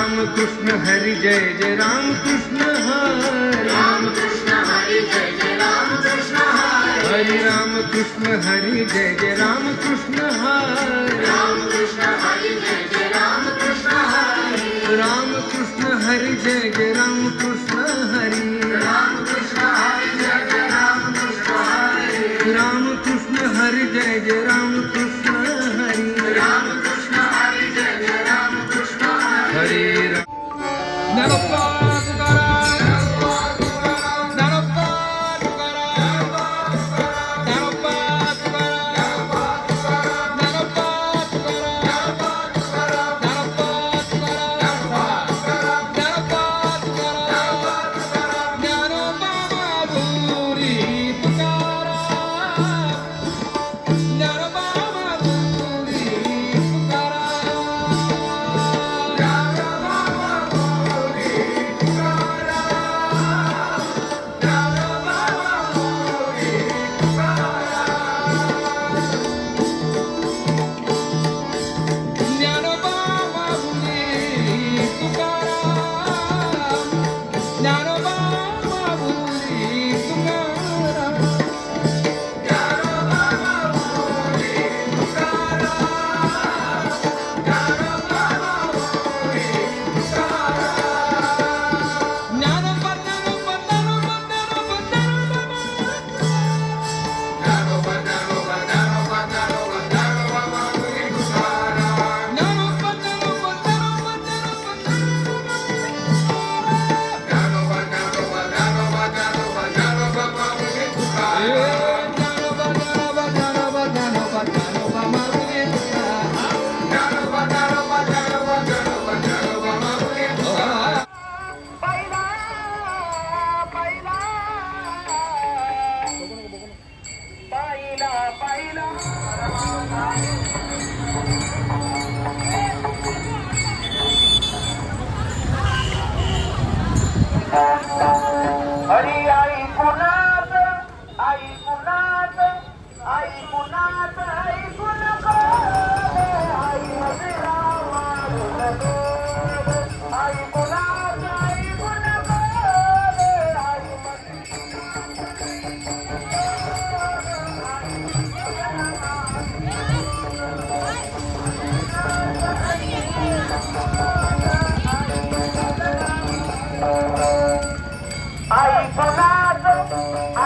રામ કૃષ્ણ હરિ જય જય રામ કૃષ્ણ હરિ રામ કૃષ્ણ હરિ જય જય રામ કૃષ્ણ હરિ રામ કૃષ્ણ હરિ જય જય રામ કૃષ્ણ હરિ રામ हरी आई पुनात आई पुनात आई पुनात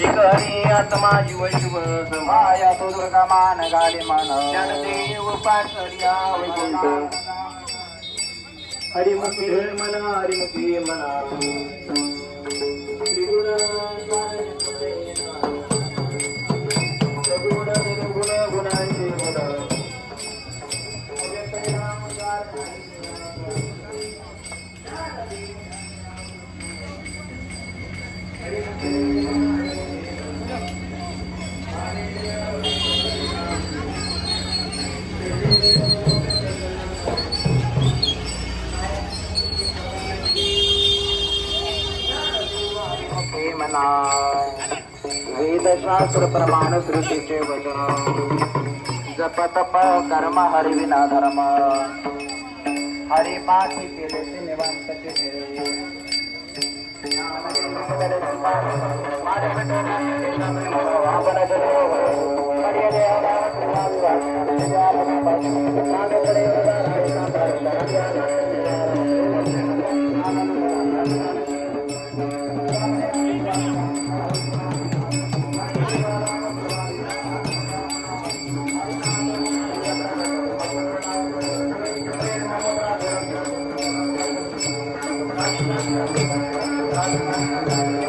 आत्मा जीव शिव माया तो दुर्गा मान गाले मान. ज्ञानदेव पाठर्या वैकुंठ. हरिमुखी मना हरिमुखी मना. त्रिगुण सगुण निर्गुण गुणांचे गुण. म्हणा वेदशास्त्र प्रमाण सृष्टीचे वचन। जप तप कर्म हरिविना धर्म। हरिपाठी केले ते निवांतचे Thank you.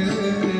you.